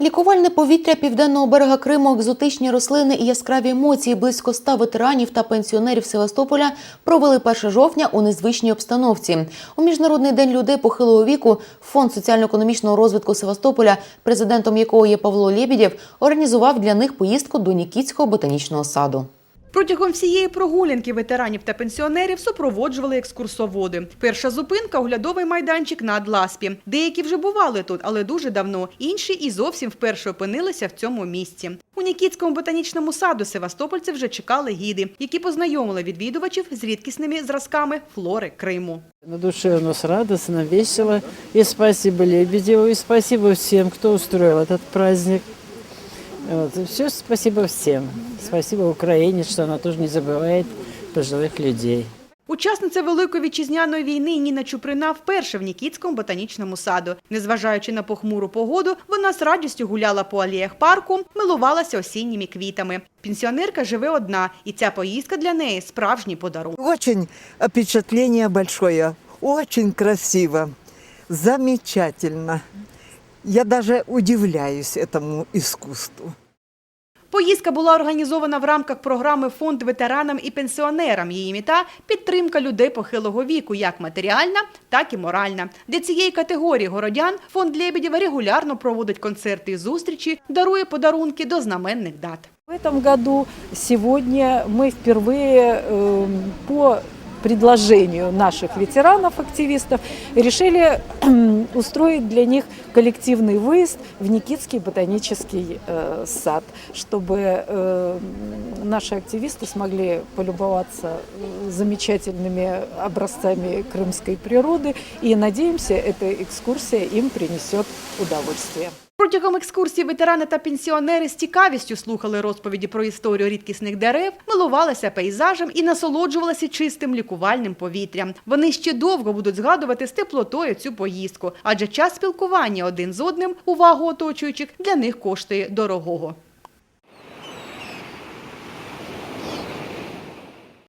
Лікувальне повітря південного берега Криму, екзотичні рослини і яскраві емоції близько ста ветеранів та пенсіонерів Севастополя провели 1 жовтня у незвичній обстановці. У міжнародний день людей похилого віку фонд соціально-економічного розвитку Севастополя, президентом якого є Павло Лєбідєв, організував для них поїздку до Нікітського ботанічного саду. Протягом всієї прогулянки ветеранів та пенсіонерів супроводжували екскурсоводи. Перша зупинка оглядовий майданчик на Адласпі. Деякі вже бували тут, але дуже давно. Інші і зовсім вперше опинилися в цьому місці. У Нікітському ботанічному саду севастопольці вже чекали гіди, які познайомили відвідувачів з рідкісними зразками флори Криму. На душе у нас радостно, весело. И спасибо Лебедеву, и спасибо всем, кто устроил этот праздник. Вот. И все спасибо всем. Спасибо Украине, что она тоже не забывает пожилых людей. Учасниця Великої вітчизняної війни Ніна Чуприна вперше в Нікітському ботанічному саду. Незважаючи на похмуру погоду, вона з радістю гуляла по алеях парку, милувалася осінніми квітами. Пенсіонерка живе одна, і ця поїздка для неї справжній подарунок. Очень впечатление большое, очень красиво, замечательно. Я даже удивляюсь этому искусству. Поїздка була організована в рамках програми Фонд ветеранам і пенсіонерам. Її мета підтримка людей похилого віку, як матеріальна, так і моральна. Для цієї категорії городян фонд Лебедєва регулярно проводить концерти і зустрічі, дарує подарунки до знаменних дат. В этом году, сегодня, мы впервые э, по предложению наших ветеранов-активистов решили кхм, устроить для них коллективный выезд в Никитский ботанический э, сад, чтобы э, наши активисты смогли полюбоваться э, замечательными образцами крымской природы. И надеемся, эта экскурсия им принесет удовольствие. Протягом екскурсії ветерани та пенсіонери з цікавістю слухали розповіді про історію рідкісних дерев, милувалися пейзажем і насолоджувалися чистим лікувальним повітрям. Вони ще довго будуть згадувати з теплотою цю поїздку, адже час спілкування один з одним, увагу оточуючих, для них коштує дорогого.